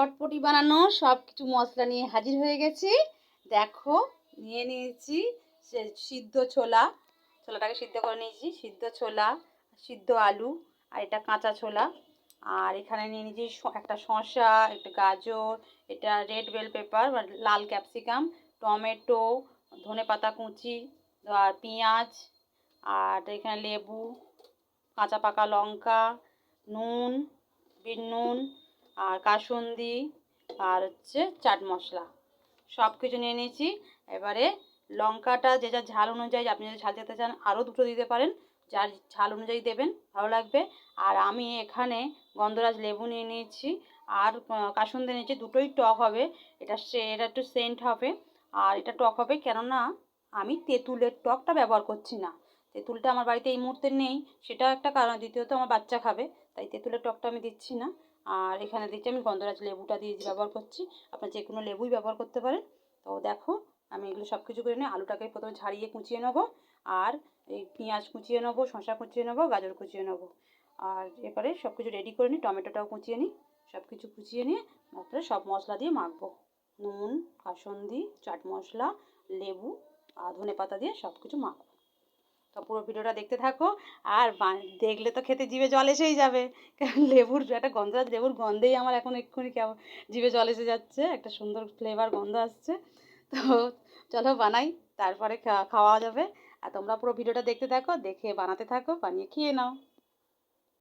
চটপটি বানানো সব কিছু মশলা নিয়ে হাজির হয়ে গেছি। দেখো, নিয়ে নিয়েছি সিদ্ধ ছোলা। ছোলাটাকে সিদ্ধ করে নিয়েছি, সিদ্ধ ছোলা, সিদ্ধ আলু, আর এটা কাঁচা ছোলা। আর এখানে নিয়ে নিয়েছি একটা শসা, একটা গাজর, এটা রেড বেল পেপার লাল ক্যাপসিকাম টমেটো, ধনে পাতা কুচি, আর পেঁয়াজ, আর এখানে লেবু, কাঁচা পাকা লঙ্কা, নুন বিট নুন আর কাসুন্দি, আর হচ্ছে চাট মশলা। সব কিছু নিয়ে নিয়েছি। এবারে লঙ্কাটা যে যার ঝাল অনুযায়ী আপনি যদি ঝাল খেতে চান, আরও দুটো দিতে পারেন। যার ঝাল অনুযায়ী দেবেন, ভালো লাগবে। আর আমি এখানে গন্ধরাজ লেবু নিয়ে নিয়েছি। আর কাসুন্দি নিয়েছি। দুটোই টক হবে। এটা এটা একটু সেন্ট হবে। আর এটা টক হবে কেননা, আমি তেঁতুলের টকটা ব্যবহার করছি না। তেঁতুলটা আমার বাড়িতে এই মুহূর্তে নেই। সেটাও একটা কারণ। দ্বিতীয়ত, আমার বাচ্চা খাবে। তাই তেঁতুলের টকটা আমি দিচ্ছি না। আর এখানে দিচ্ছি আমি গন্ধরাজ লেবুটা দিয়ে ব্যবহার করছি। আপনার যে কোনো লেবুই ব্যবহার করতে পারেন। তো দেখো, আমি এগুলো সব কিছু করে নিই আলুটাকে প্রথমে ছাড়িয়ে কুচিয়ে নেব আর এই পেঁয়াজ কুচিয়ে নেব, শসা কুচিয়ে নেব, গাজর কুচিয়ে নেব। আর এবারে সব কিছু রেডি করে নিই টমেটোটাও কুচিয়ে নিই। সব কিছু কুচিয়ে নিয়ে তারপরে সব মশলা দিয়ে মাখবো। নুন, কাসন্দি, চাট মশলা, লেবু আর ধনে পাতা দিয়ে সব কিছু মাখবো। তো পুরো ভিডিওটা দেখতে থাকো। আর দেখলে তো খেতে জিভে জল এসেই যাবে। কারণ লেবুর একটা গন্ধ, লেবুর গন্ধেই আমার এখন এক্ষুনি কেমন, জিভে জল এসে যাচ্ছে, একটা সুন্দর ফ্লেভার গন্ধ আসছে। তো চলো বানাই, তারপরে খাওয়া যাবে। আর তোমরা পুরো ভিডিওটা দেখতে থাকো, দেখে বানাতে থাকো, বানিয়ে খেয়ে নাও।